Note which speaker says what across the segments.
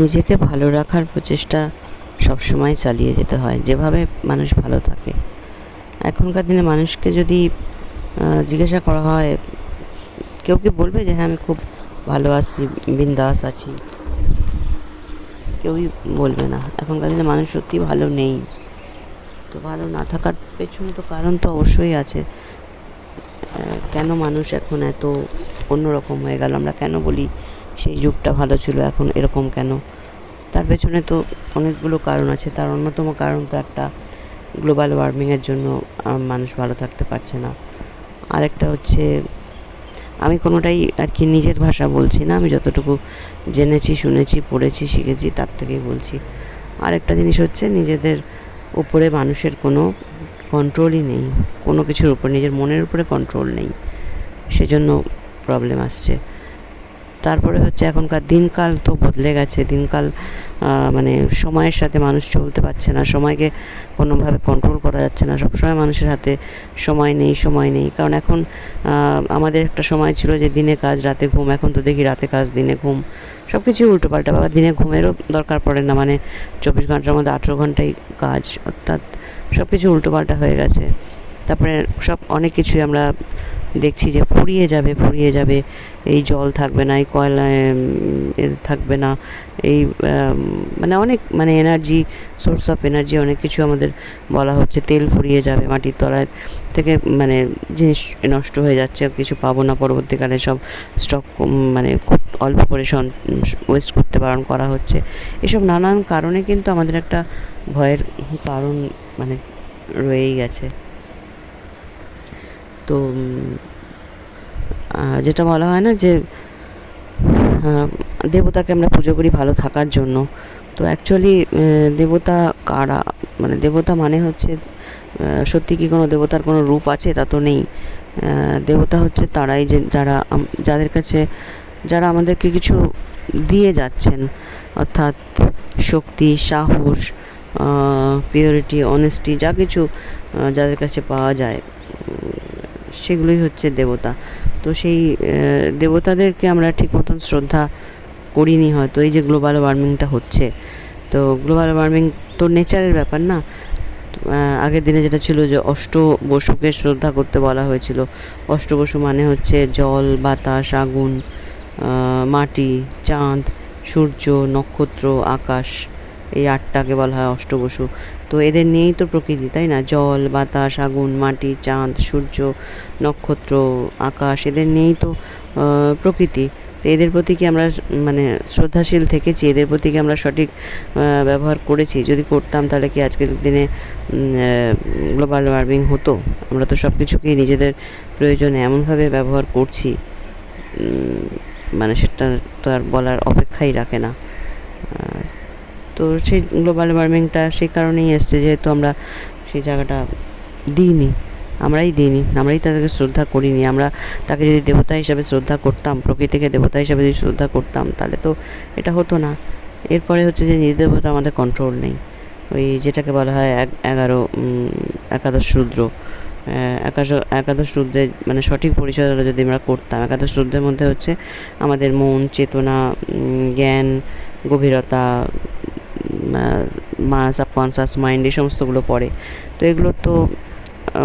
Speaker 1: নিজেকে ভালো রাখার প্রচেষ্টা সবসময় চালিয়ে যেতে হয়, যেভাবে মানুষ ভালো থাকে। এখনকার দিনে মানুষকে যদি জিজ্ঞাসা করা হয়, কেউ কি বলবে যে হ্যাঁ আমি খুব ভালো আছি, বিন্দাস আছি? কেউই বলবে না। এখনকার দিনে মানুষ সত্যি ভালো নেই। তো ভালো না থাকার পেছনে তো কারণ তো অবশ্যই আছে। কেন মানুষ এখন এত অন্যরকম হয়ে গেল? আমরা কেন বলি সেই যুগটা ভালো ছিল, এখন এরকম কেন? তার পেছনে তো অনেকগুলো কারণ আছে, তার অন্যতম কারণ তো একটা গ্লোবাল ওয়ার্মিংয়ের জন্য মানুষ ভালো থাকতে পারছে না। আরেকটা হচ্ছে, আমি কোনোটাই আর কি নিজের ভাষা বলছি না, আমি যতটুকু জেনেছি, শুনেছি, পড়েছি, শিখেছি, তার থেকেই বলছি। আরেকটা জিনিস হচ্ছে, নিজেদের উপরে মানুষের কোনো কন্ট্রোলই নেই, কোনো কিছুর উপর, নিজের মনের উপরে কন্ট্রোল নেই, সেজন্য প্রবলেম আসছে। তারপরে হচ্ছে এখনকার দিনকাল তো বদলে গেছে। দিনকাল মানে সময়ের সাথে মানুষ চলতে পারছে না। সময়কে কোনোভাবে কন্ট্রোল করা যাচ্ছে না। সবসময় মানুষের হাতে সময় নেই সময় নেই। কারণ এখন আমাদের একটা সময় ছিল যে দিনে কাজ, রাতে ঘুম। এখন তো দেখি রাতে কাজ, দিনে ঘুম। সব কিছু উল্টোপাল্টা। বাবা, দিনে ঘুমেরও দরকার পড়ে না। মানে চব্বিশ ঘণ্টার মধ্যে আঠেরো ঘন্টাই কাজ। অর্থাৎ সব কিছু উল্টোপাল্টা হয়ে গেছে। তারপরে সব, অনেক কিছুই আমরা দেখছি যে ফুরিয়ে যাবে ফুরিয়ে যাবে। এই জল থাকবে না, এই কয়লা থাকবে না। এই মানে অনেক মানে এনার্জি সোর্স অফ এনার্জি অনেক কিছু আমাদের বলা হচ্ছে। তেল ফুরিয়ে যাবে মাটির তলায় থেকে মানে জিনিস নষ্ট হয়ে যাচ্ছে কিছু পাবো না। পরবর্তীকালে সব স্টক মানে খুব অল্প করে ওয়েস্ট করতে বারণ করা হচ্ছে। এসব নানান কারণে কিন্তু আমাদের একটা ভয়ের কারণ মানে রয়েই গেছে। তো যেটা বলা হয় না যে দেবতাকে আমরা পুজো করি ভালো থাকার জন্য। তো অ্যাকচুয়ালি দেবতা কারা মানে দেবতা মানে হচ্ছে সত্যি কি কোনো দেবতার কোনো রূপ আছে? তা তো নেই। দেবতা হচ্ছে তারাই যে, যারা যাদের কাছে, যারা আমাদেরকে কিছু দিয়ে যাচ্ছেন। অর্থাৎ শক্তি, সাহস পিওরিটি অনেস্টি যা কিছু যাদের কাছে পাওয়া যায়। সেগুলোই হচ্ছে দেবতা। তো সেই দেবতাদেরকে আমরা ঠিক মতন শ্রদ্ধা করিনি হয়তো, এই যে গ্লোবাল ওয়ার্মিংটা হচ্ছে। তো গ্লোবাল ওয়ার্মিং তো নেচারের ব্যাপার না। আগের দিনে যেটা ছিল যে অষ্ট বসুকে শ্রদ্ধা করতে বলা হয়েছিল। অষ্ট বসু মানে হচ্ছে জল, বাতাস, আগুন মাটি, চাঁদ, সূর্য, নক্ষত্র, আকাশ। এই আটটাকে বলা হয় অষ্টবসু। তো এদের নিয়েই তো প্রকৃতি, তাই না? জল, বাতাস, আগুন, মাটি, চাঁদ, সূর্য, নক্ষত্র, আকাশ, এদের নিয়েই তো প্রকৃতি। তো এদের প্রতি কি আমরা মানে শ্রদ্ধাশীল থেকেছি? এদের প্রতি কি আমরা সঠিক ব্যবহার করেছি? যদি করতাম তাহলে কি আজকের দিনে গ্লোবাল ওয়ার্মিং হতো? আমরা তো সব কিছুকেই নিজেদের প্রয়োজনে এমনভাবে ব্যবহার করছি। মানে সেটা তো আর বলার অপেক্ষাই রাখে না। তো সেই গ্লোবাল ওয়ার্মিংটা সেই কারণেই এসছে, যেহেতু আমরা সেই জায়গাটা দিইনি, আমরাই দিইনি, আমরাই তাদেরকে শ্রদ্ধা করিনি। আমরা তাকে যদি দেবতা হিসাবে শ্রদ্ধা করতাম, প্রকৃতিকে দেবতা হিসাবে যদি শ্রদ্ধা করতাম, তাহলে তো এটা হতো না। এরপরে হচ্ছে যে নিজেদের উপর আমাদের কন্ট্রোল নেই। ওই যেটাকে বলা হয় এক- এগারো একাদশ শূদ্র একাদশ একাদশ রুদ্রের মানে সঠিক পরিচর্যা যদি আমরা করতাম, একাদশ রুদ্রের মধ্যে হচ্ছে আমাদের মন, চেতনা জ্ঞান, গভীরতা মা সাবকনসাস মাইন্ড এই সমস্তগুলো পড়ে। তো এগুলোর তো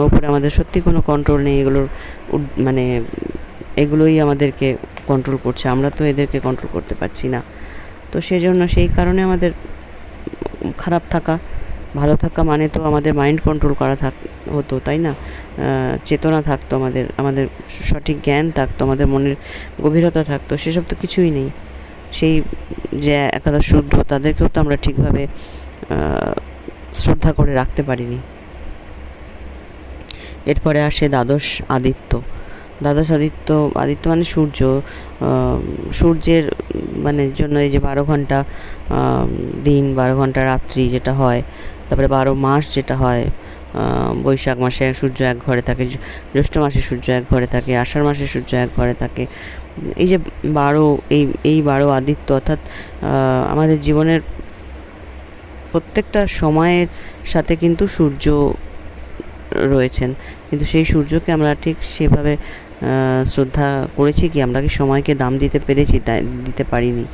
Speaker 1: উপরে আমাদের সত্যি কোনো কন্ট্রোল নেই, এগুলোর মানে এগুলোই আমাদেরকে কন্ট্রোল করছে। আমরা তো এদেরকে কন্ট্রোল করতে পারছি না। তো সেজন্য সেই কারণে আমাদের খারাপ থাকা, ভালো থাকা মানে তো আমাদের মাইন্ড কন্ট্রোল করা থাক, হতো, তাই না? চেতনা থাকতো আমাদের আমাদের সঠিক জ্ঞান থাকতো, আমাদের মনের গভীরতা থাকতো, সেসব তো কিছুই নেই। সেই যে একাদশ শুদ্ধ, তাদেরকেও তো আমরা ঠিকভাবে শ্রদ্ধা করে রাখতে পারিনি। এরপরে আসে দ্বাদশ আদিত্য। দ্বাদশ আদিত্য আদিত্য মানে সূর্য। সূর্যের মানে জন্য এই যে বারো ঘণ্টা দিন, বারো ঘণ্টা রাত্রি যেটা হয়, তারপরে বারো মাস যেটা হয় বৈশাখ মাসে সূর্য এক ঘরে থাকে, জ্যৈষ্ঠ মাসে সূর্য এক ঘরে থাকে, আষাঢ় মাসে সূর্য এক ঘরে থাকে এই যে বারো, এই এই বারো আদিত্য অর্থাৎ আমাদের জীবনের প্রত্যেকটা সময়ের সাথে কিন্তু সূর্য রয়েছেন। কিন্তু সেই সূর্যকে আমরা ঠিক সেভাবে শ্রদ্ধা করেছি কি, আমরা কি সময়কে দাম দিতে পেরেছি? তাই, দিতে পারিনি।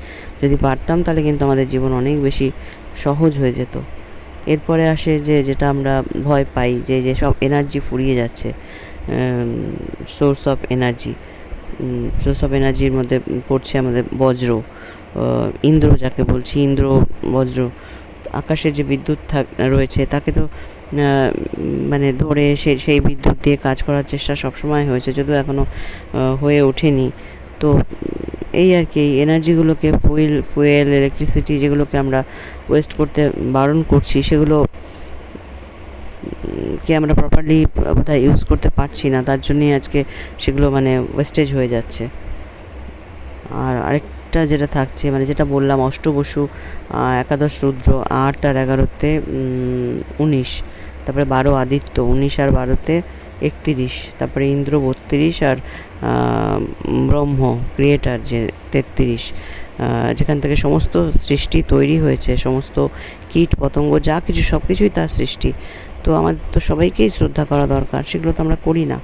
Speaker 1: যদি পারতাম তাহলে কিন্তু আমাদের জীবন অনেক বেশি সহজ হয়ে যেত। এরপরে আসে যে, যেটা আমরা ভয় পাই, যে যে সব এনার্জি ফুরিয়ে যাচ্ছে source of energy source of এনার্জির মধ্যে পড়ছে আমাদের বজ্র ইন্দ্র যাকে বলছি, ইন্দ্র বজ্র, আকাশে যে বিদ্যুৎ থাক, রয়েছে তাকে তো মানে ধরে সেই সেই বিদ্যুৎ দিয়ে কাজ করার চেষ্টা সবসময় হয়েছে, যদিও এখনও হয়ে ওঠেনি। তো এই আর কি এনার্জিগুলোকে, ফুয়েল ফুয়েল, ইলেকট্রিসিটি যেগুলোকে আমরা ওয়েস্ট করতে বারণ করছি, সেগুলো কে আমরা প্রপারলি বোধহয় ইউজ করতে পারছি না, তার জন্যই আজকে সেগুলো মানে ওয়েস্টেজ হয়ে যাচ্ছে। আর আরেকটা যেটা থাকছে মানে যেটা বললাম, অষ্টবসু একাদশ রুদ্র, আট আর এগারোতে উনিশ, তারপরে বারো আদিত্য, উনিশ আর বারোতে একত্রিশ, তারপরে ইন্দ্র বত্রিশ আর ব্রহ্ম ক্রিয়েটার যে তেত্রিশ যেখান থেকে সমস্ত সৃষ্টি তৈরি হয়েছে, সমস্ত কীট পতঙ্গ যা কিছু সব কিছুই তার সৃষ্টি। তো আমাদের তো সবাইকেই শ্রদ্ধা করা দরকার, সেগুলো তো আমরা করি না।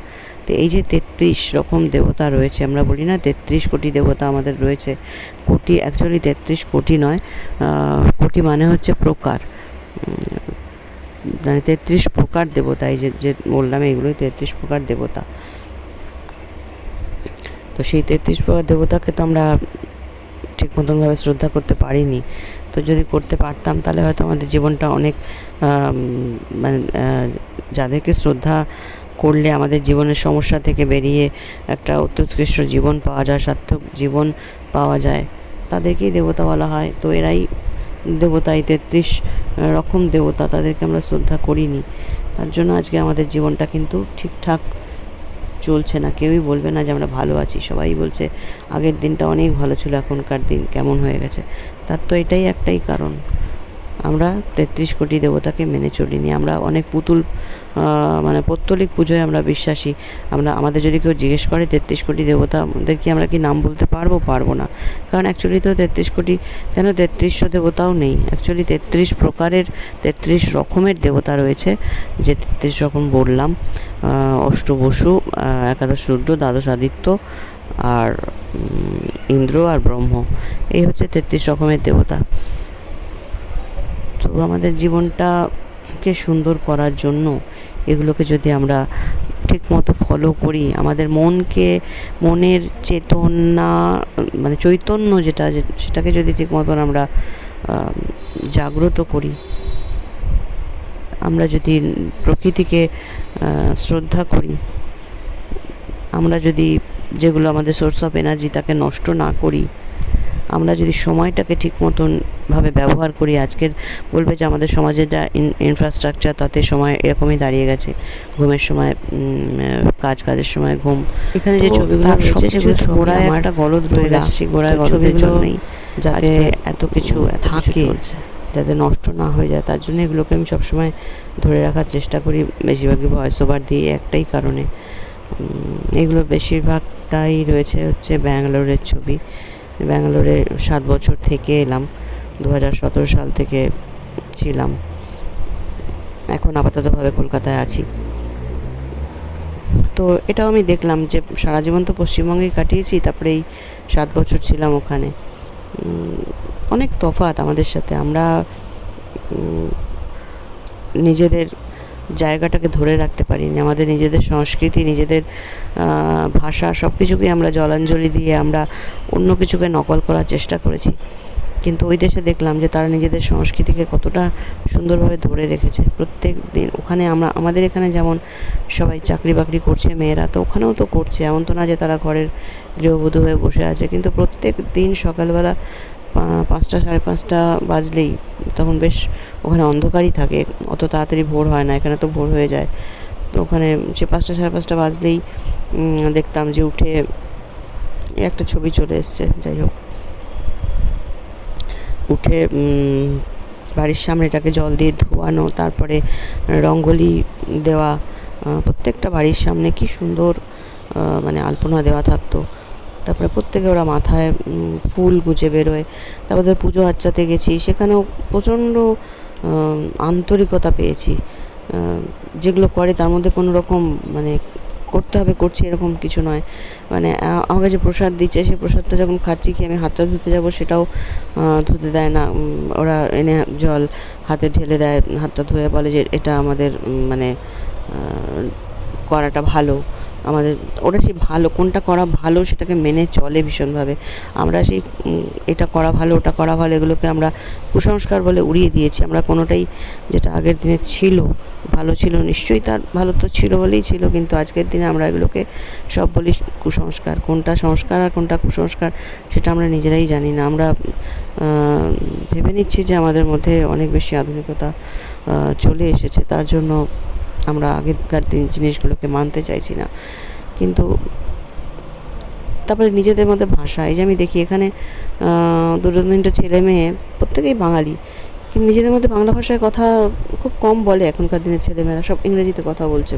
Speaker 1: তো এই যে তেত্রিশ রকম দেবতা রয়েছে, আমরা বলি না তেত্রিশ কোটি দেবতা আমাদের রয়েছে, কোটি অ্যাকচুয়ালি তেত্রিশ কোটি নয় কোটি মানে হচ্ছে প্রকার। মানে তেত্রিশ প্রকার দেবতা, এই যে যে বললাম এইগুলোই তেত্রিশ প্রকার দেবতা। তো সেই তেত্রিশ প্রকার দেবতাকে তো আমরা ঠিক মতনভাবে শ্রদ্ধা করতে পারিনি। তো যদি করতে পারতাম, তাহলে হয়তো আমাদের জীবনটা অনেক মানে যাদেরকে শ্রদ্ধা করলে আমাদের জীবনের সমস্যা থেকে বেরিয়ে একটা উৎকৃষ্ট জীবন পাওয়া যায়, সার্থক জীবন পাওয়া যায়, তাদেরকেই দেবতা বলা হয়। তো এরাই দেবতা এই তেত্রিশ রকম দেবতা, তাদেরকে আমরা শ্রদ্ধা করিনি। তার জন্য আজকে আমাদের জীবনটা কিন্তু ঠিকঠাক চলছে না, কেউই বলবে না যে আমরা ভালো আছি। সবাই বলছে, আগের দিনটা অনেক ভালো ছিল, এখনকার দিন কেমন হয়ে গেছে। তার তো এটাই একটাই কারণ। আমরা তেত্রিশ কোটি দেবতাকে মেনে চলিনি। আমরা অনেক পুতুল মানে পৌত্তলিক পুজোয় আমরা বিশ্বাসী। আমরা আমাদের যদি কেউ জিজ্ঞেস করে তেত্রিশ কোটি দেবতা আমাদের কি আমরা কি নাম বলতে পারব? পারব না। কারণ অ্যাকচুয়ালি তো তেত্রিশ কোটি কেন তেত্রিশশো দেবতাও নেই? অ্যাকচুয়ালি তেত্রিশ প্রকারের তেত্রিশ রকমের দেবতা রয়েছে। যে তেত্রিশ রকম বললাম আহ, অষ্টবসু আহ, একাদশ রুদ্র দ্বাদশ আদিত্য আর ইন্দ্র আর ব্রহ্ম। এই হচ্ছে তেত্রিশ রকমের দেবতা। তো আমাদের জীবনটাকে সুন্দর করার জন্য এগুলোকে যদি আমরা ঠিক মতো ফলো করি, আমাদের মনকে, মনের চেতনা মানে চৈতন্য যেটা, সেটাকে যদি ঠিক মতন আমরা জাগ্রত করি, আমরা যদি প্রকৃতিকে শ্রদ্ধা করি, আমরা যদি যেগুলো আমাদের সোর্স অফ এনার্জি তাকে নষ্ট না করি আমরা যদি সময়টাকে ঠিক মতন ভাবে ব্যবহার করি আজকের বলবে যে আমাদের সমাজের যা ইনফ্রাস্ট্রাকচার তাতে সময় এরকমই দাঁড়িয়ে গেছে ঘুমের সময় কাজ কাজের সময় ঘুম এখানে যে ছবিগুলো রয়েছে সেগুলো গোড়ায় একটা গলদ রয়ে। গেছে সেই গোড়ায় গলদের জন্যই যাতে এত কিছু
Speaker 2: থাকে।
Speaker 1: যাতে নষ্ট না হয়ে যায় তার জন্য এগুলোকে আমি সবসময় ধরে রাখার চেষ্টা করি বেশিরভাগই ভয়েস ওভার দিয়ে একটাই কারণে এগুলো বেশিরভাগটাই রয়েছে হচ্ছে ব্যাঙ্গালোরের ছবি ব্যাঙ্গালোরে সাত বছর থেকে এলাম দু হাজার সতেরো সাল থেকে ছিলাম। এখন আপাততভাবে কলকাতায় আছি। তো এটাও আমি দেখলাম যে সারা জীবন তো পশ্চিমবঙ্গেই কাটিয়েছি, তারপরে এই সাত বছর ছিলাম ওখানে। অনেক তফাৎ আমাদের সাথে। আমরা নিজেদের জায়গাটাকে ধরে রাখতে পারিনি। আমাদের নিজেদের সংস্কৃতি, নিজেদের ভাষা সব কিছুকে আমরা জলাঞ্জলি দিয়ে আমরা অন্য কিছুকে নকল করার চেষ্টা করেছি। কিন্তু ওই দেশে দেখলাম যে তারা নিজেদের সংস্কৃতিকে কতটা সুন্দরভাবে ধরে রেখেছে। প্রত্যেক দিন ওখানে আমরা, আমাদের এখানে যেমন সবাই চাকরি বাকরি করছে মেয়েরা, তো ওখানেও তো করছে। এমন তো না যে তারা ঘরের গৃহবধূ হয়ে বসে আছে। কিন্তু প্রত্যেক দিন সকালবেলা পাঁচটা সাড়ে পাঁচটা বাজলেই তখন বেশ ওখানে অন্ধকারই থাকে, অত তাড়াতাড়ি ভোর হয় না, এখানে তো ভোর হয়ে যায়। তো ওখানে সে পাঁচটা সাড়ে পাঁচটা বাজলেই দেখতাম যে উঠে একটা ছবি চলে এসছে, যাই হোক। উঠে বাড়ির সামনে এটাকে জল দিয়ে ধোয়ানো, তারপরে রঙ্গোলি দেওয়া প্রত্যেকটা বাড়ির সামনে কি সুন্দর মানে আলপনা দেওয়া থাকতো। তারপরে প্রত্যেকে ওরা মাথায় ফুল গুজে বেরোয়। তারপরে পুজো আচ্চাতে গেছি, সেখানেও প্রচণ্ড আন্তরিকতা পেয়েছি। যেগুলো করে তার মধ্যে কোনো রকম মানে করতে হবে, করছি এরকম কিছু নয়। মানে আমাকে যে প্রসাদ দিচ্ছে, সেই প্রসাদটা যখন খাচ্ছি, কি আমি হাতটা ধুতে যাব সেটাও ধুতে দেয় না। ওরা এনে জল হাতে ঢেলে দেয়, হাতটা ধুয়ে বলে যে এটা আমাদের মানে করাটা ভালো। আমাদের ওরা সেই ভালো, কোনটা করা ভালো সেটাকে মেনে চলে ভীষণভাবে। আমরা সেই এটা করা ভালো, ওটা করা ভালো, এগুলোকে আমরা কুসংস্কার বলে উড়িয়ে দিয়েছি। আমরা কোনোটাই যেটা আগের দিনে ছিল, ভালো ছিল, নিশ্চয়ই তার ভালো তো ছিল বলেই ছিল, কিন্তু আজকের দিনে আমরা এগুলোকে সব বলি কুসংস্কার। কোনটা সংস্কার আর কোনটা কুসংস্কার সেটা আমরা নিজেরাই জানি না। আমরা ভেবে নিচ্ছি যে আমাদের মধ্যে অনেক বেশি আধুনিকতা চলে এসেছে, তার জন্য আমরা আগেকার দিন জিনিসগুলোকে মানতে চাইছি না। কিন্তু তারপরে নিজেদের মধ্যে ভাষা, এই যে আমি দেখি এখানে দুটো তিনটে ছেলে মেয়ে, প্রত্যেকেই বাঙালি। কিন্তু নিজেদের মধ্যে বাংলা ভাষায় কথা খুব কম বলে এখনকার দিনের ছেলেমেয়েরা সব ইংরেজিতে কথা বলছে।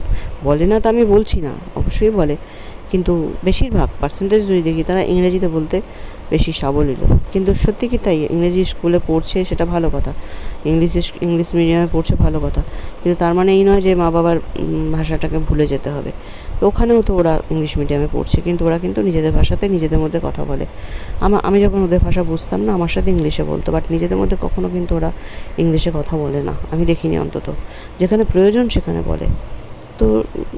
Speaker 1: বলে না তা আমি বলছি না, অবশ্যই বলে। কিন্তু বেশিরভাগ পার্সেন্টেজ যদি দেখি তারা ইংরেজিতে বলতে বেশি সাবলীল। কিন্তু সত্যি কি তাই? ইংরেজি স্কুলে পড়ছে সেটা ভালো কথা। ইংলিশ ইংলিশ মিডিয়ামে পড়ছে ভালো কথা। কিন্তু তার মানে এই নয় যে মা বাবার ভাষাটাকে ভুলে যেতে হবে। তো ওখানেও তো ওরা ইংলিশ মিডিয়ামে পড়ছে, কিন্তু ওরা কিন্তু নিজেদের ভাষাতে নিজেদের মধ্যে কথা বলে। আমা, আমি যখন ওদের ভাষা বুঝতাম না, আমার সাথে ইংলিশে বলতো। বাট নিজেদের মধ্যে কখনো কিন্তু ওরা ইংলিশে কথা বলে না। আমি দেখিনি অন্তত। যেখানে প্রয়োজন সেখানে বলে। তো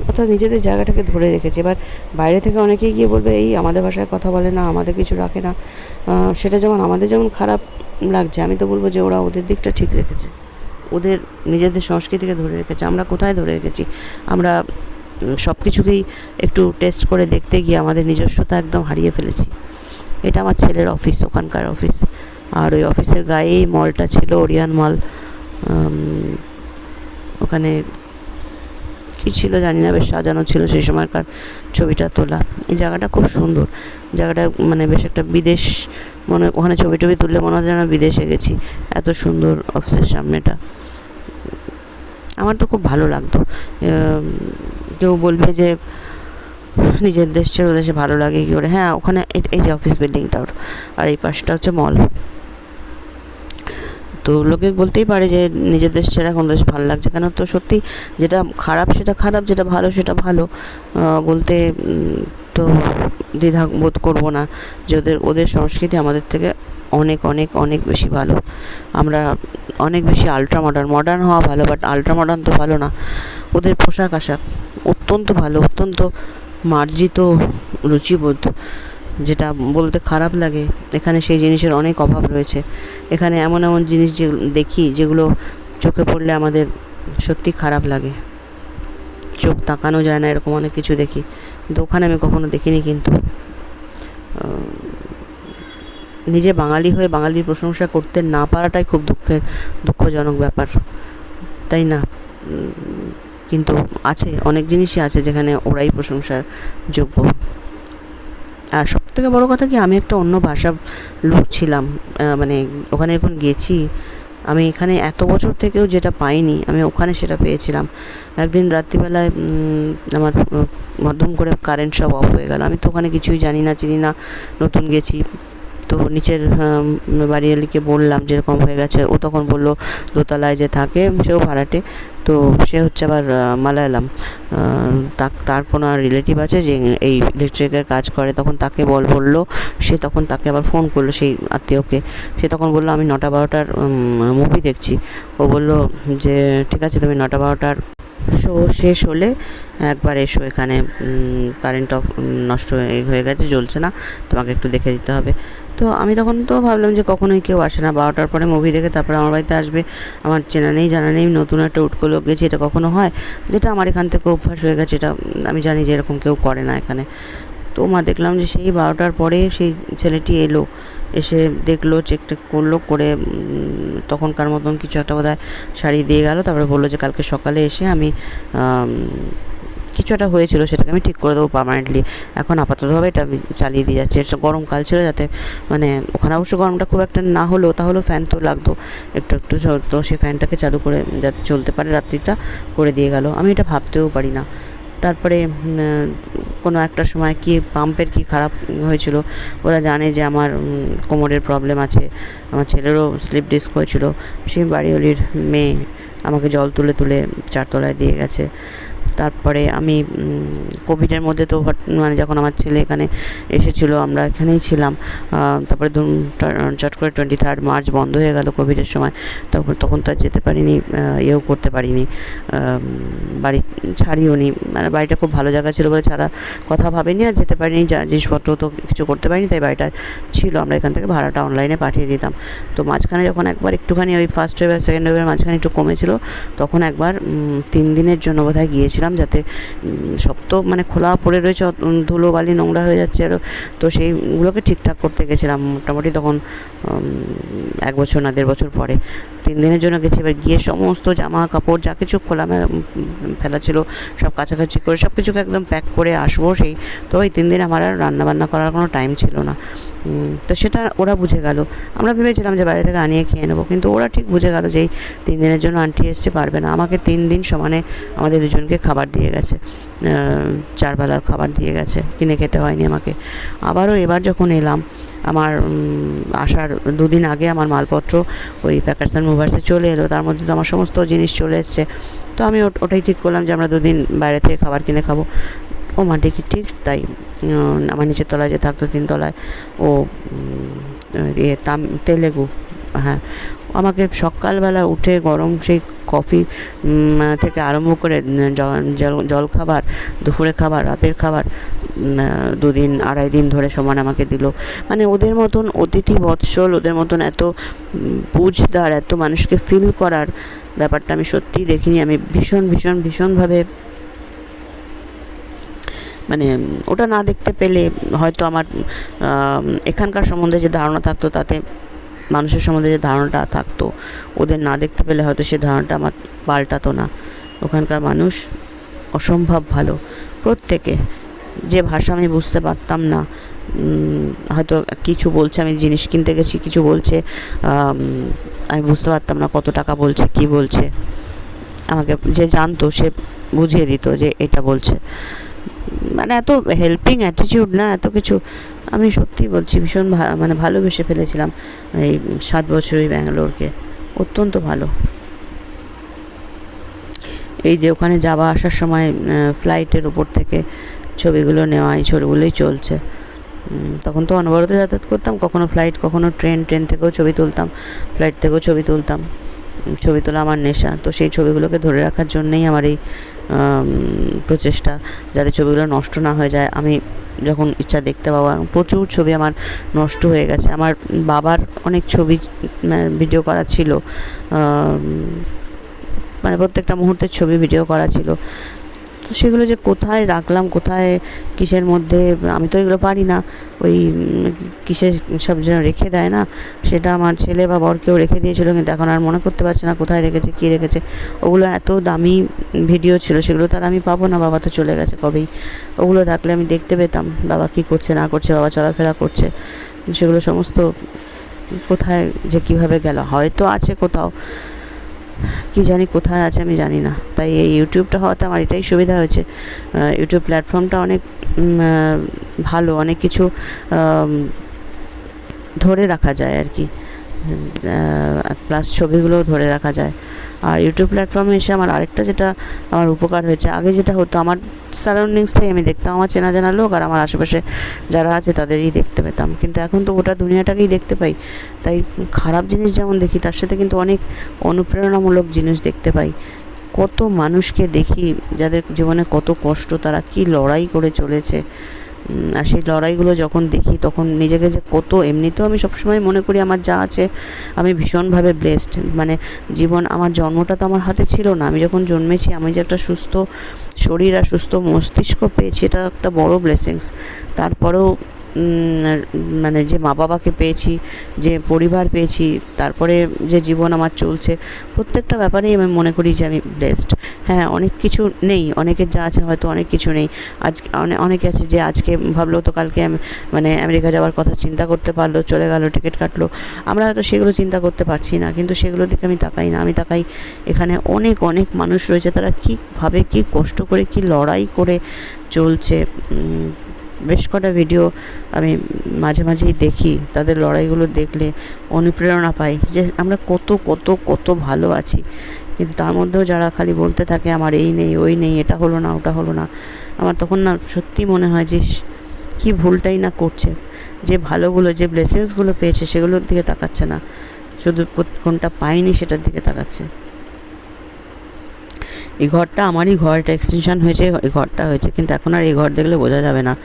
Speaker 1: অর্থাৎ নিজেদের জায়গাটাকে ধরে রেখেছে। এবার বাইরে থেকে অনেকেই গিয়ে বলবে, এই আমাদের ভাষায় কথা বলে না, আমাদের কিছু রাখে না। সেটা যেমন আমাদের যেমন খারাপ লাগছে, আমি তো বলব যে ওরা ওদের দিকটা ঠিক রেখেছে। ওদের নিজেদের সংস্কৃতিকে ধরে রেখেছে। আমরা কোথায় ধরে রেখেছি? আমরা সব কিছুকেই একটু টেস্ট করে দেখতে গিয়ে আমাদের নিজস্বতা একদম হারিয়ে ফেলেছি। এটা আমার ছেলের অফিস ওখানকার অফিস আর ওই অফিসের গায়েই মলটা ছিল, ওরিয়ান মল ওখানে কী ছিল, জানি না, বেশ সাজানো ছিল সেই সময়কার ছবিটা তোলা। এই জায়গাটা খুব সুন্দর। জায়গাটা মানে বেশ একটা বিদেশ মনে, ওখানে ছবি টবি তুললে মনে হয় যেন বিদেশে গেছি। এত সুন্দর অফিসের সামনেটা। আমার তো খুব ভালো লাগতো। কেউ বলবে যে নিজের দেশ ছেড়ে দেশে ভালো লাগে কী করে? হ্যাঁ ওখানে এই যে অফিস বিল্ডিংটা ওর। আর এই পাশটা হচ্ছে মল। তো লোকে বলতেই পারে যে নিজের দেশ ছেড়ে এখন দেশ ভালো লাগছে কেন? তো সত্যি যেটা খারাপ সেটা খারাপ, যেটা ভালো সেটা ভালো। বলতে তো দ্বিধা বোধ করব না। যে ওদের ওদের সংস্কৃতি আমাদের থেকে অনেক অনেক অনেক বেশি ভালো। আমরা অনেক বেশি আলট্রা মডার্ন মডার্ন হওয়া ভালো বাট আলট্রা মডার্ন তো ভালো না। ওদের পোশাক আশাক অত্যন্ত ভালো, অত্যন্ত মার্জিত, রুচিবোধ। যেটা বলতে খারাপ লাগে, এখানে সেই জিনিসের অনেক অভাব রয়েছে। এখানে এমন এমন জিনিস যে দেখি যেগুলো চোখে পড়লে আমাদের সত্যি খারাপ লাগে। চোখ তাকানো যায় না, এরকম অনেক কিছু দেখি। কিন্তু ওখানে আমি কখনো দেখিনি কিন্তু। নিজে বাঙালি হয়ে বাঙালির প্রশংসা করতে না পারাটাই খুব দুঃখের, দুঃখজনক ব্যাপার। তাই না? কিন্তু আছে, অনেক জিনিসই আছে যেখানে ওরাই প্রশংসার যোগ্য। আর সব থেকে বড়ো কথা কি, আমি একটা অন্য ভাষা লোক ছিলাম মানে ওখানে এখন গেছি, আমি এখানে এত বছর থেকেও যেটা পাইনি, আমি ওখানে সেটা পেয়েছিলাম। একদিন রাত্রিবেলায় আমার মধ্যম করে কারেন্ট সব অফ হয়ে গেল। আমি তো ওখানে কিছুই জানি না, চিনি না, নতুন গেছি। তো নিচের বাড়িওয়ালিকে বললাম যেরকম হয়ে গেছে। ও তখন বলল, দোতলায় যে থাকে, সেও ভাড়াটে। তো সে হচ্ছে আবার মালায়ালাম। তার কোনো রিলেটিভ আছে যে এই ইলেকট্রিকের কাজ করে? তখন তাকে বল বলল, সে তখন তাকে আবার ফোন করল সেই আত্মীয়কে। সে তখন বলল, আমি নটা বারোটার মুভি দেখছি। ও বলল যে, ঠিক আছে, তুমি নটা বারোটার শো শেষ হলে একবার এসো এখানে। কারেন্ট অফ নষ্ট হয়ে গেছে, জ্বলছে না। তোমাকে একটু দেখে দিতে হবে। তো আমি তখন তো ভাবলাম যে কখনোই কেউ আসে না। বারোটার পরে মুভি দেখে তারপরে আমার বাড়িতে আসবে। আমার চেনা নেই জানা নেই নতুন একটা উটকো লোক গেছে এটা কখনো হয়? যেটা আমার এখান থেকে অভ্যাস হয়ে গেছে এটা আমি জানি যে এরকম কেউ করে না এখানে। তো মা দেখলাম যে সেই বারোটার পরে সেই ছেলেটি এলো এসে দেখল চেক টেক করল করে তখনকার মতন কিছু একটা বোধহয় শাড়ি দিয়ে গেল তারপরে বলল যে কালকে সকালে এসে আম, কিছু একটা হয়েছিল সেটাকে আমি ঠিক করে দেবো পার্মানেন্টলি এখন আপাততভাবে এটা আমি চালিয়ে দিয়ে যাচ্ছি। এটা গরমকাল ছিল যাতে মানে ওখানে অবশ্য গরমটা খুব একটা না হলেও তাহলেও ফ্যান তো লাগতো। একটু একটু তো সেই ফ্যানটাকে চালু করে যাতে চলতে পারে রাত্রিটা করে দিয়ে গেল। আমি এটা ভাবতেও পারি না। তারপরে কোনো একটা সময় কি পাম্পের কি খারাপ হয়েছিল? ওরা জানে যে আমার কোমরের প্রবলেম আছে। আমার ছেলেরও স্লিপ ডিস্ক হয়েছিল। সেই বাড়িওয়ালির মেয়ে আমাকে জল তুলে তুলে চারতলায় দিয়ে গেছে। তারপরে আমি কোভিডের মধ্যে তো মানে যখন আমার ছেলে এখানে এসেছিল, আমরা এখানেই ছিলাম। তারপরে ধরুন চট করে টোয়েন্টি থার্ড মার্চ বন্ধ হয়ে গেল কোভিডের সময়। তখন তখন তো আর যেতে পারিনি ইয়েও করতে পারিনি। বাড়ি ছাড়িও নি। মানে বাড়িটা খুব ভালো জায়গা ছিল বলে ছাড়া কথা ভাবেনি আর যেতে পারিনি। যা, জিনিসপত্র তো কিছু করতে পারিনি, তাই বাড়িটা ছিল। আমরা এখান থেকে ভাড়াটা অনলাইনে পাঠিয়ে দিতাম। তো মাঝখানে যখন একবার একটুখানি ওই ফার্স্ট ওয়েভ আর সেকেন্ড ওয়েভের মাঝখানে একটু কমেছিল, তখন একবার তিন দিনের জন্য বোধহয় গিয়েছিলাম। যাতে সব তো মানে খোলা পড়ে রয়েছে ধুলো বালি নোংরা হয়ে যাচ্ছে আরও তো সেইগুলোকে ঠিকঠাক করতে গেছিলাম। মোটামুটি তখন এক বছর না দেড় বছর পরে। তিন দিনের জন্য গেছি। এবার গিয়ে সমস্ত জামা কাপড় যা কিছু খোলা ফেলা ছিল, সব কাছাকাছি করে সব কিছুকে একদম প্যাক করে আসব সেই। তো ওই তিন দিন আমার আর রান্নাবান্না করার কোনো টাইম ছিল না। তো সেটা ওরা বুঝে গেল। আমরা ভেবেছিলাম যে বাইরে থেকে আনিয়ে খেয়ে নেব, কিন্তু ওরা ঠিক বুঝে গেল যে এই তিন দিনের জন্য আন্টি এসছে, পারবে না। আমাকে তিন দিন সমানে আমাদের দুজনকে খাবার দিয়ে গেছে আহ, চার বেলার খাবার দিয়ে গেছে কিনে খেতে হয়নি আমাকে। আবারও এবার যখন এলাম আমার আসার দুদিন আগে আমার মালপত্র ওই প্যাকার্স অ্যান্ড মুভার্সে চলে এলো তার মধ্যে তো আমার সমস্ত জিনিস চলে এসছে। তো আমি ওটাই ঠিক করলাম যে আমরা দুদিন বাইরে থেকে খাবার কিনে খাব। ও মা দেখি ঠিক তাই আমার নিচের তলায় যে থাকতো তিনতলায় ও ইয়ে তাম তেলেগু হ্যাঁ আমাকে সকালবেলা উঠে গরম সেই কফি থেকে আরম্ভ করে জল খাবার দুপুরে খাবার, রাতের খাবার দুদিন, আড়াই দিন ধরে সমান আমাকে দিল। মানে ওদের মতন অতিথি বৎসল, ওদের মতন এত বুঝদার, এত মানুষকে ফিল করার ব্যাপারটা আমি সত্যিই দেখিনি। আমি ভীষণ ভীষণ, ভীষণভাবে মানে ওটা না দেখতে পেলে হয়তো আমার এখানকার সম্বন্ধে যে ধারণা থাকতো তাতে মানুষের সম্বন্ধে যে ধারণাটা থাকতো, ওদের না দেখতে পেলে হয়তো সে ধারণাটা আমার পাল্টাতো না। ওখানকার মানুষ অসম্ভব ভালো। প্রত্যেকে, যে ভাষা আমি বুঝতে পারতাম না হয়তো কিছু বলছে, আমি জিনিস কিনতে গেছি, কিছু বলছে আমি বুঝতে পারতাম না কত টাকা বলছে, কি বলছে। আমাকে যে জানতো সে বুঝিয়ে দিত যে এটা বলছে। মানে এত হেল্পিং অ্যাটিটিউড না, এত কিছু আমি সত্যি বলছি ভীষণ মানে ভালোবেসে ফেলেছিলাম এই সাত বছর ওই ব্যাঙ্গালোরকে। অত্যন্ত ভালো। এই যে ওখানে যাওয়া আসার সময় ফ্লাইটের উপর থেকে ছবিগুলো নেওয়া, এই ছবিগুলোই চলছে। তখন তো অনবরত যাতায়াত করতাম, কখনো ফ্লাইট কখনো ট্রেন ট্রেন থেকেও ছবি তুলতাম ফ্লাইট থেকেও ছবি তুলতাম। ছবি তোলা আমার নেশা। তো সেই ছবিগুলোকে ধরে রাখার জন্যেই আমার এই প্রচেষ্টা যাতে ছবিগুলো নষ্ট না হয়ে যায়। আমি যখন ইচ্ছা দেখতে পাবো প্রচুর ছবি আমার নষ্ট হয়ে গেছে। আমার বাবার অনেক ছবি ভিডিও করা ছিল। মানে প্রত্যেকটা মুহূর্তের ছবি ভিডিও করা ছিল। তো সেগুলো যে কোথায় রাখলাম, কোথায় কিসের মধ্যে, আমি তো এগুলো পারি না। ওই কিসের সব যেন রেখে দেয় না, সেটা আমার ছেলে বা বর কেউ রেখে দিয়েছিল, কিন্তু এখন আর মনে করতে পারছে না কোথায় রেখেছে, কী রেখেছে। ওগুলো এত দামি ভিডিও ছিল, সেগুলো তার আমি পাবো না, বাবা তো চলে গেছে কবেই। ওগুলো থাকলে আমি দেখতে পেতাম, বাবা কী করছে, না করছে, বাবা চলাফেরা করছে। সেগুলো সমস্ত কোথায় যে কীভাবে গেল, হয়তো আছে কোথাও। কি জানি কোথায় আছে আমি জানি না। তাই এই ইউটিউবটা হওয়াতে আমার এটাই সুবিধা হয়েছে। ইউটিউব প্ল্যাটফর্মটা অনেক ভালো, অনেক কিছু ধরে রাখা যায় আর কি। প্লাস ছবিগুলোও ধরে রাখা যায়। আর ইউটিউব প্ল্যাটফর্মে এসে আমার আরেকটা যেটা আমার উপকার হয়েছে। আগে যেটা হতো, আমার সারাউন্ডিংসটাই আমি দেখতাম। আমার চেনা জানা লোক আর আমার আশেপাশে যারা আছে তাদেরই দেখতে পেতাম। কিন্তু এখন তো গোটা দুনিয়াটাকেই দেখতে পাই। তাই খারাপ জিনিস যেমন দেখি, তার সাথে কিন্তু অনেক অনুপ্রেরণামূলক জিনিস দেখতে পাই। কত মানুষকে দেখি যাদের জীবনে কত কষ্ট, তারা কি লড়াই করে চলেছে। আর সেই লড়াইগুলো যখন দেখি, তখন নিজেকে যে কত এমনিতেও আমি সবসময় মনে করি আমার যা আছে, আমি ভীষণভাবে ব্লেসড মানে জীবন, আমার জন্মটা তো আমার হাতে ছিল না। আমি যখন জন্মেছি, আমি যে একটা সুস্থ শরীর আর সুস্থ মস্তিষ্ক পেয়েছি, এটা একটা বড় ব্লেসিংস তারপরেও মানে যে মা বাবাকে পেয়েছি, যে পরিবার পেয়েছি, তারপরে যে জীবন আমার চলছে, প্রত্যেকটা ব্যাপারেই আমি মনে করি যে আমি ব্লেসড হ্যাঁ অনেক কিছু নেই অনেকের যা আছে হয়তো অনেক কিছু নেই। আজকে অনে- অনেকে আছে যে আজকে ভাবলো তো কালকে মানে আমেরিকা যাওয়ার কথা চিন্তা করতে পারল, চলে গেল, টিকিট কাটলো। আমরা হয়তো সেগুলো চিন্তা করতে পারছি না, কিন্তু সেগুলো দিকে আমি তাকাই না। আমি তাকাই এখানে অনেক অনেক মানুষ রয়েছে, তারা কীভাবে কী কষ্ট করে, কী লড়াই করে চলছে বেশ কটা ভিডিও আমি মাঝে মাঝেই দেখি। তাদের লড়াইগুলো দেখলে অনুপ্রেরণা পাই যে আমরা কত কত কত ভালো আছি। কিন্তু তার মধ্যেও যারা খালি বলতে থাকে, আমার এই নেই, ওই নেই, এটা হলো না, ওটা হলো না। আমার তখন না সত্যি মনে হয় যে কি ভুলটাই না করছে। যে ভালোগুলো, যে ব্লেসিংসগুলো পেয়েছে, সেগুলোর দিকে তাকাচ্ছে না। শুধু কোনটা পাইনি, সেটার দিকে তাকাচ্ছে। এই ঘরটা আমারই ঘরটা এক্সটেনশন হয়েছে, এই ঘরটা হয়েছে। কিন্তু এখন আর এই ঘর দেখলে বোঝা যাবে না।